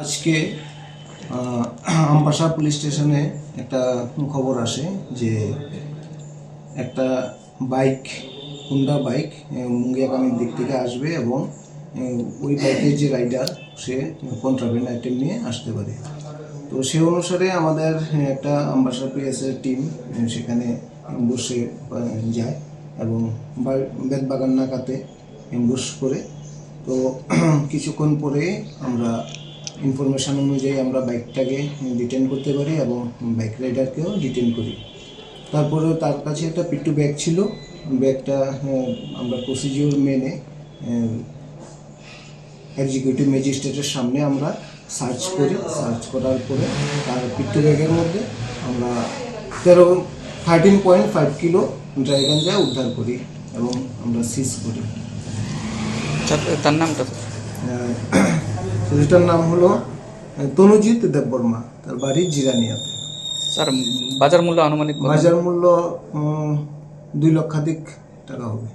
আজকে আমপাশা পুলিশ স্টেশনে একটা খবর আসে যে একটা বাইক হুন্ডা বাইক আহ, মুঙ্গিয়াকামির দিক থেকে আসবে এবং ওই বাইকের যে রাইডার সে কন্ট্রাভেন্ট আইটেম নিয়ে আসতে পারে। তো সে অনুসারে আমাদের একটা আমবাসা পিএসের টিম সেখানে বসে যায় এবং বা- বেতবাগান নাকাতে অ্যাম্বুশ করে। তো কিছুক্ষণ পরে আমরা ইনফরমেশন অনুযায়ী আমরা বাইকটাকে ডিটেন করতে পারি এবং বাইক রাইডারকেও ডিটেন করি। তারপরে তার কাছে একটা পিট্টু ব্যাগ ছিল। ব্যাগটা আমরা প্রসিজিওর মেনে এক্সিকিউটিভ ম্যাজিস্ট্রেটের সামনে আমরা সার্চ করি। সার্চ করার পরে তার পিট্টু ব্যাগের মধ্যে আমরা তেরো thirteen point five kilo dry ganja উদ্ধার করি এবং আমরা সিজ করি। আচ্ছা, তার নামটা? ছেলেটার নাম হলো তনুজিৎ দেববর্মা। তার বাড়ি জিরানিয়াতে। স্যার বাজার মূল্য আনুমানিক বাজার মূল্য দুই লক্ষাধিক টাকা হবে।